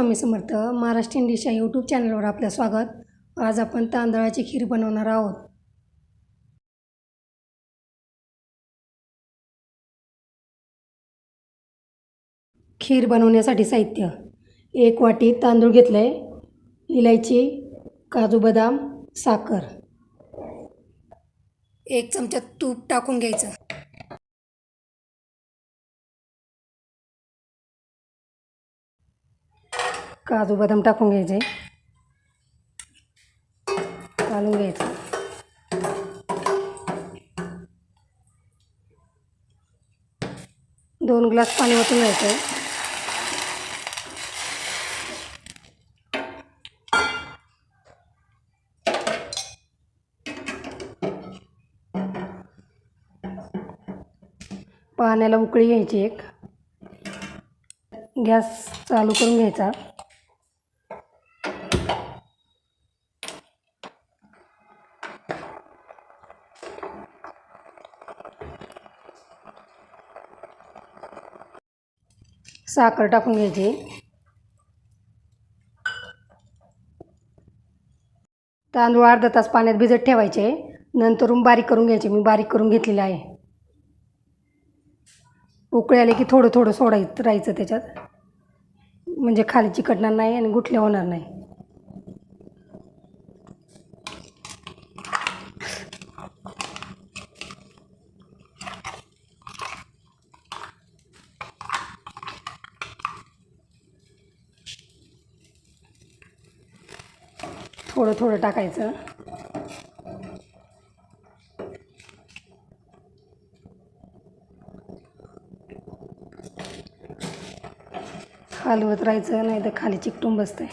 Swami Samarth Maharashtrian इंडिशा YouTube चॅनलवर आपलं स्वागत. आज आपण तांदळाची खीर बनवणार आहोत. खीर बनवण्यासाठी साहित्य. एक वाटी तांदूळ घेतलं आहे इलायची काजू बदाम साखर. एक चमचा तूप टाकून घ्यायचं. काजू बदाम टाकून घ्यायचे. घालून घ्यायचं. दोन ग्लास पाणी ओतून घ्यायचं. पाण्याला उकळी घ्यायची एक. गॅस चालू करून घ्यायचा. साखर टाकून घ्यायची. तांदूळ अर्धा तास पाण्यात भिजत ठेवायचे. नंतरून बारीक करून घ्यायचे. मी बारीक करून घेतलेले आहे. उकळे आले की थोडं थोडं सोडायचं राहायचं त्याच्यात. म्हणजे खाली चिकटणार नाही आणि गुठले होणार नाही. थोडं थोडं टाकायचं. हलवत राहायचं नाही तर खाली चिकटून बसतंय.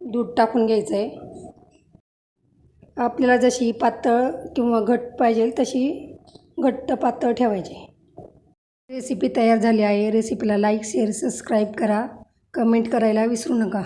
दूध टाकून घ्यायचं आहे आपल्याला जशी पातळ किंवा घट पाहिजे तशी घट्ट पातळ ठेवायची. रेसिपी तयार झाली आहे. रेसिपीला लाईक शेअर सबस्क्राईब करा. कमेंट करायला विसरू नका.